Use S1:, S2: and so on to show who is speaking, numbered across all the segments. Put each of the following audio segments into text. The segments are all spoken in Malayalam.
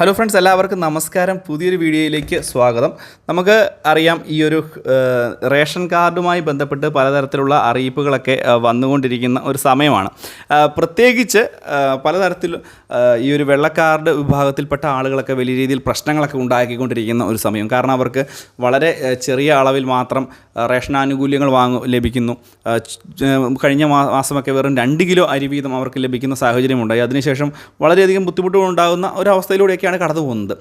S1: ഹലോ ഫ്രണ്ട്സ് എല്ലാവർക്കും നമസ്കാരം. പുതിയൊരു വീഡിയോയിലേക്ക് സ്വാഗതം. നമുക്ക് അറിയാം ഈ ഒരു റേഷൻ കാർഡുമായി ബന്ധപ്പെട്ട് പലതരത്തിലുള്ള അറിയിപ്പുകളൊക്കെ വന്നുകൊണ്ടിരിക്കുന്ന ഒരു സമയമാണ്. പ്രത്യേകിച്ച് പലതരത്തിൽ ഈ ഒരു വെള്ളക്കാർഡ് വിഭാഗത്തിൽപ്പെട്ട ആളുകളൊക്കെ വലിയ രീതിയിൽ പ്രശ്നങ്ങളൊക്കെ ഉണ്ടാക്കിക്കൊണ്ടിരിക്കുന്ന ഒരു സമയം. കാരണം അവർക്ക് വളരെ ചെറിയ അളവിൽ മാത്രം റേഷൻ ആനുകൂല്യങ്ങൾ വാങ്ങു ലഭിക്കുന്നു. കഴിഞ്ഞ മാസമൊക്കെ വെറും രണ്ട് കിലോ അരി വീതം അവർക്ക് ലഭിക്കുന്ന സാഹചര്യമുണ്ടായി. അതിനുശേഷം വളരെയധികം ബുദ്ധിമുട്ടുകൾ ഉണ്ടാകുന്ന ഒരവസ്ഥയിലൂടെയൊക്കെയാണ് കടന്നു പോകുന്നത്.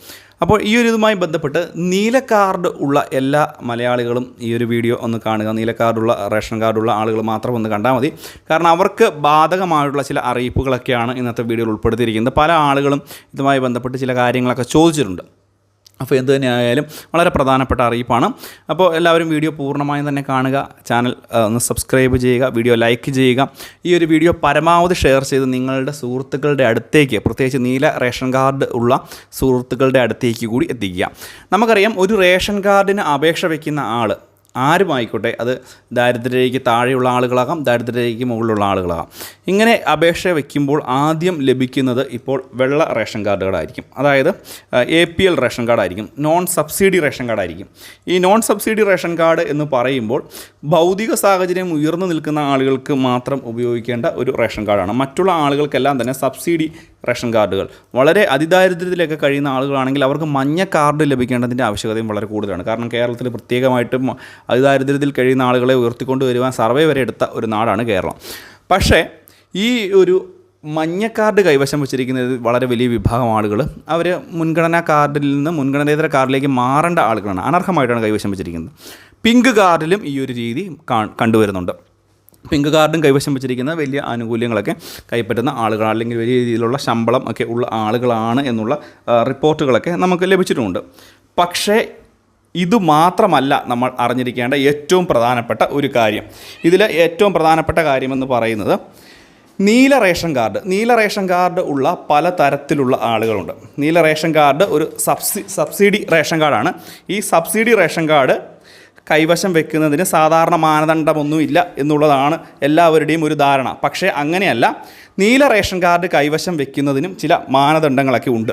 S1: അപ്പോൾ ഈ ഒരു ഇതുമായി ബന്ധപ്പെട്ട് നീല കാർഡ് ഉള്ള എല്ലാ മലയാളികളും ഈ ഒരു വീഡിയോ ഒന്ന് കാണുക. നീല കാർഡുള്ള റേഷൻ കാർഡുള്ള ആളുകൾ മാത്രം ഒന്ന് കണ്ടാൽ മതി. കാരണം അവർക്ക് ബാധകമായിട്ടുള്ള ചില അറിയിപ്പുകളൊക്കെയാണ് ഇന്നത്തെ വീഡിയോയിൽ ഉൾപ്പെടുത്തിയിരിക്കുന്നത്. പല ആളുകളും ഇതുമായി ബന്ധപ്പെട്ട് ചില കാര്യങ്ങളൊക്കെ ചോദിച്ചിട്ടുണ്ട്. അപ്പോൾ എന്ത് തന്നെയായാലും വളരെ പ്രധാനപ്പെട്ട അറിയിപ്പാണ്. അപ്പോൾ എല്ലാവരും വീഡിയോ പൂർണമായും തന്നെ കാണുക. ചാനൽ ഒന്ന് സബ്സ്ക്രൈബ് ചെയ്യുക വീഡിയോ ലൈക്ക് ചെയ്യുക. ഈ ഒരു വീഡിയോ പരമാവധി ഷെയർ ചെയ്ത് നിങ്ങളുടെ സുഹൃത്തുക്കളുടെ അടുത്തേക്ക് പ്രത്യേകിച്ച് നീല റേഷൻ കാർഡ് ഉള്ള സുഹൃത്തുക്കളുടെ അടുത്തേക്ക് കൂടി എത്തിക്കുക. നമുക്കറിയാം ഒരു റേഷൻ കാർഡിന് അപേക്ഷ വയ്ക്കുന്ന ആൾ ആരുമായിക്കോട്ടെ അത് ദാരിദ്ര്യരേഖയ്ക്ക് താഴെയുള്ള ആളുകളാകാം ദാരിദ്ര്യരേഖയ്ക്ക് മുകളിലുള്ള ആളുകളാകാം. ഇങ്ങനെ അപേക്ഷ വയ്ക്കുമ്പോൾ ആദ്യം ലഭിക്കുന്നത് ഇപ്പോൾ വെള്ള റേഷൻ കാർഡുകളായിരിക്കും. അതായത് എ പി എൽ റേഷൻ കാർഡായിരിക്കും നോൺ സബ്സിഡി റേഷൻ കാർഡായിരിക്കും. ഈ നോൺ സബ്സിഡി റേഷൻ കാർഡ് എന്ന് പറയുമ്പോൾ ഭൗതിക സാഹചര്യം ഉയർന്നു നിൽക്കുന്ന ആളുകൾക്ക് മാത്രം ഉപയോഗിക്കേണ്ട ഒരു റേഷൻ കാർഡാണ്. മറ്റുള്ള ആളുകൾക്കെല്ലാം തന്നെ സബ്സിഡി റേഷൻ കാർഡുകൾ. വളരെ അതിദാരിദ്ര്യത്തിലൊക്കെ കഴിയുന്ന ആളുകളാണെങ്കിൽ അവർക്ക് മഞ്ഞ കാർഡ് ലഭിക്കേണ്ടതിന്റെ ആവശ്യകതയും വളരെ കൂടുതലാണ്. കാരണം കേരളത്തിൽ പ്രത്യേകമായിട്ടും അതിദാരിദ്ര്യത്തിൽ കഴിയുന്ന ആളുകളെ ഉയർത്തിക്കൊണ്ട് വരുവാൻ സർവേ വരെ എടുത്ത ഒരു നാടാണ് കേരളം. പക്ഷേ ഈ ഒരു മഞ്ഞ കാർഡ് കൈവശം വെച്ചിരിക്കുന്നത് വളരെ വലിയ വിഭാഗം ആളുകൾ അവർ മുൻഗണനാ കാർഡിൽ നിന്ന് മുൻഗണനേതര കാർഡിലേക്ക് മാറേണ്ട ആളുകളാണ്. അനർഹമായിട്ടാണ് കൈവശം വെച്ചിരിക്കുന്നത്. പിങ്ക് കാർഡിലും ഈ ഒരു രീതി കണ്ടുവരുന്നുണ്ട്. പിങ്ക് കാർഡും കൈവശം വെച്ചിരിക്കുന്ന വലിയ ആനുകൂല്യങ്ങളൊക്കെ കൈപ്പറ്റുന്ന ആളുകൾ അല്ലെങ്കിൽ വലിയ രീതിയിലുള്ള ശമ്പളം ഒക്കെ ഉള്ള ആളുകളാണ് എന്നുള്ള റിപ്പോർട്ടുകളൊക്കെ നമുക്ക് ലഭിച്ചിട്ടുമുണ്ട് പക്ഷേ ഇത് മാത്രമല്ല നമ്മൾ അറിഞ്ഞിരിക്കേണ്ട ഏറ്റവും പ്രധാനപ്പെട്ട ഒരു കാര്യം. ഇതിൽ ഏറ്റവും പ്രധാനപ്പെട്ട കാര്യമെന്ന് പറയുന്നത് നീല റേഷൻ കാർഡ്. നീല റേഷൻ കാർഡ് ഉള്ള പല തരത്തിലുള്ള ആളുകളുണ്ട്. നീല റേഷൻ കാർഡ് ഒരു സബ്സി സബ്സിഡി റേഷൻ കാർഡാണ്. ഈ സബ്സിഡി റേഷൻ കാർഡ് കൈവശം വെക്കുന്നതിന് സാധാരണ മാനദണ്ഡമൊന്നുമില്ല എന്നുള്ളതാണ് എല്ലാവരുടെയും ഒരു ധാരണ. പക്ഷേ അങ്ങനെയല്ല നീല റേഷൻ കാർഡ് കൈവശം വെക്കുന്നതിനും ചില മാനദണ്ഡങ്ങളൊക്കെ ഉണ്ട്.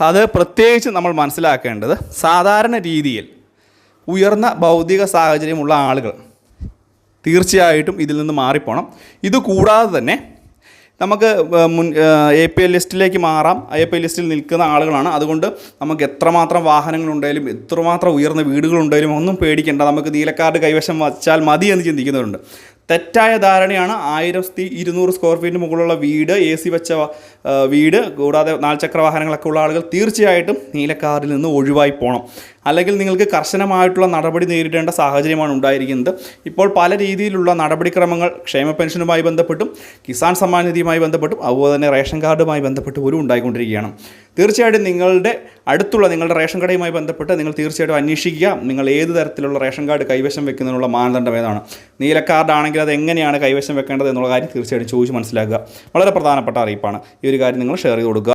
S1: അത് പ്രത്യേകിച്ച് നമ്മൾ മനസ്സിലാക്കേണ്ടത് സാധാരണ രീതിയിൽ ഉയർന്ന ഭൗതിക സാഹചര്യമുള്ള ആളുകൾ തീർച്ചയായിട്ടും ഇതിൽ നിന്ന് മാറിപ്പോണം. ഇത് കൂടാതെ തന്നെ നമുക്ക് മുൻ എ പി എൽ ലിസ്റ്റിലേക്ക് മാറാം. എ പി എൽ ലിസ്റ്റിൽ നിൽക്കുന്ന ആളുകളാണ്. അതുകൊണ്ട് നമുക്ക് എത്രമാത്രം വാഹനങ്ങളുണ്ടെങ്കിലും എത്രമാത്രം ഉയർന്ന വീടുകളുണ്ടെങ്കിലും ഒന്നും പേടിക്കേണ്ട. നമുക്ക് നീലക്കാർഡ് കൈവശം വച്ചാൽ മതി എന്ന് ചിന്തിക്കുന്നവരുണ്ട്. തെറ്റായ ധാരണയാണ് ആയിരത്തി ഇരുന്നൂറ് സ്ക്വയർ ഫീറ്റിന് മുകളിലുള്ള വീട് എ സി വെച്ച വീട് കൂടാതെ നാൽചക്ര വാഹനങ്ങളൊക്കെ ഉള്ള ആളുകൾ തീർച്ചയായിട്ടും നീലക്കാറിൽ നിന്ന് ഒഴിവായി പോകണം അല്ലെങ്കിൽ നിങ്ങൾക്ക് കർശനമായിട്ടുള്ള നടപടി നേരിടേണ്ട സാഹചര്യമാണ് ഉണ്ടായിരിക്കുന്നത്. ഇപ്പോൾ പല രീതിയിലുള്ള നടപടിക്രമങ്ങൾ ക്ഷേമ പെൻഷനുമായി ബന്ധപ്പെട്ടും കിസാൻ സമ്മാൻ നിധിയുമായി ബന്ധപ്പെട്ടും അതുപോലെ തന്നെ റേഷൻ കാർഡുമായി ബന്ധപ്പെട്ട് ഒരു ഉണ്ടായിക്കൊണ്ടിരിക്കുകയാണ്. തീർച്ചയായിട്ടും നിങ്ങളുടെ അടുത്തുള്ള നിങ്ങളുടെ റേഷൻ കടയുമായി ബന്ധപ്പെട്ട് നിങ്ങൾ തീർച്ചയായിട്ടും അന്വേഷിക്കുക. നിങ്ങൾ ഏത് തരത്തിലുള്ള റേഷൻ കാർഡ് കൈവശം വെക്കുന്നതിനുള്ള മാനദണ്ഡം ഏതാണ്? നീല കാർഡ് ആണെങ്കിൽ അത് എങ്ങനെയാണ് കൈവശം വെക്കേണ്ടത് എന്നുള്ള കാര്യം തീർച്ചയായിട്ടും ചോദിച്ച് മനസ്സിലാക്കുക. വളരെ പ്രധാനപ്പെട്ട അറിയിപ്പാണ്. ഈ ഒരു കാര്യം നിങ്ങൾ ഷെയർ ചെയ്ത് കൊടുക്കുക.